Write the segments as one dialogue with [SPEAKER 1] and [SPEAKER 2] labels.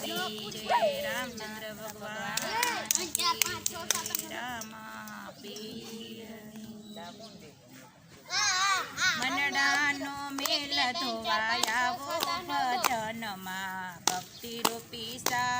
[SPEAKER 1] શ્રી જય રામચંદ્ર ભગવાન મનડાનો મેલ ધોવાયા ભજનમાં ભક્તિ રૂપી સા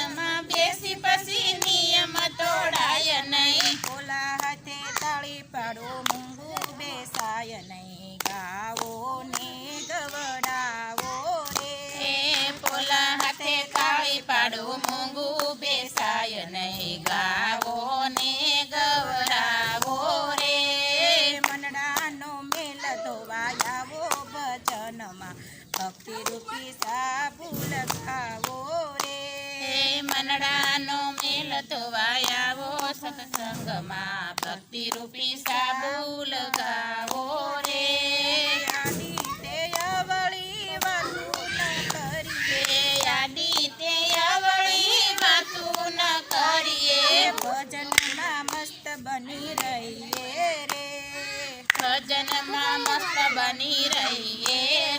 [SPEAKER 2] చేసి పసిని કાનડાનો મેલ ધોવાયાવો સત્સંગમાં ભક્તિ રૂપી સાબુ લગાવો રે
[SPEAKER 1] માં મસ્ત બની રહીએ રે
[SPEAKER 2] ભજનમાં મસ્ત બની રહીએ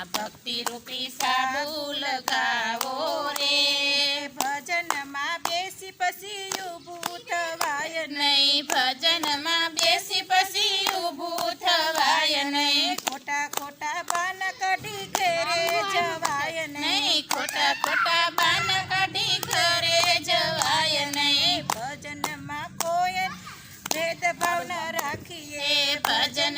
[SPEAKER 2] भक्ति रूपी साबु लगाओ रे
[SPEAKER 1] भजन मा बेसी पसीयु भूत वाय
[SPEAKER 2] नहीं भजन मा बेसी पसीयु भूत वाय नहीं
[SPEAKER 1] खोटा खोटा बान कडी घरे जवाय नहीं खोटा
[SPEAKER 2] खोटा बान कडी घरे जवाय नहीं
[SPEAKER 1] भजन मा कोई भेदभाव न राखिए भजन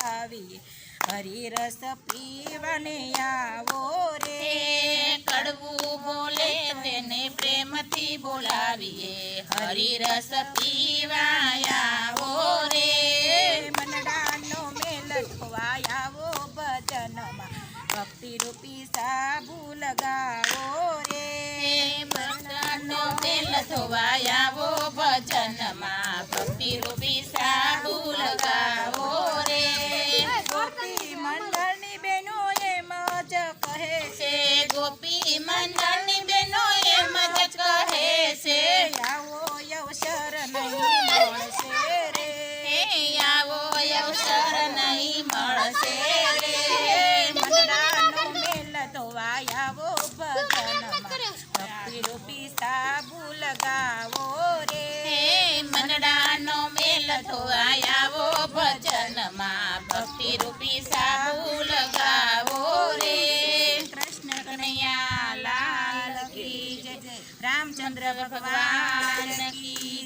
[SPEAKER 1] લાવી હરિરસ પીવાને આવો રે
[SPEAKER 2] કડવું બોલે તેને પ્રેમથી બોલાવીએ હરિરસ પીવાને આવો રે
[SPEAKER 1] મનડાનો મેલઠોવાય આવો બજનમાં ભક્તિરૂપી સાબુ લગાવો રે મનડાનો મેલઠોવાય
[SPEAKER 2] આવો બજનમાં ભક્તિરૂપી સા
[SPEAKER 1] पाया वो बदन रूपी रोपी साबू लगाओ रे
[SPEAKER 2] मनडानो मेल तो आया वो भजन माँ भक्ति रूपी साबू लगाओ रे
[SPEAKER 1] कृष्ण कन्हैया लाल की जय रामचंद्र भगवान की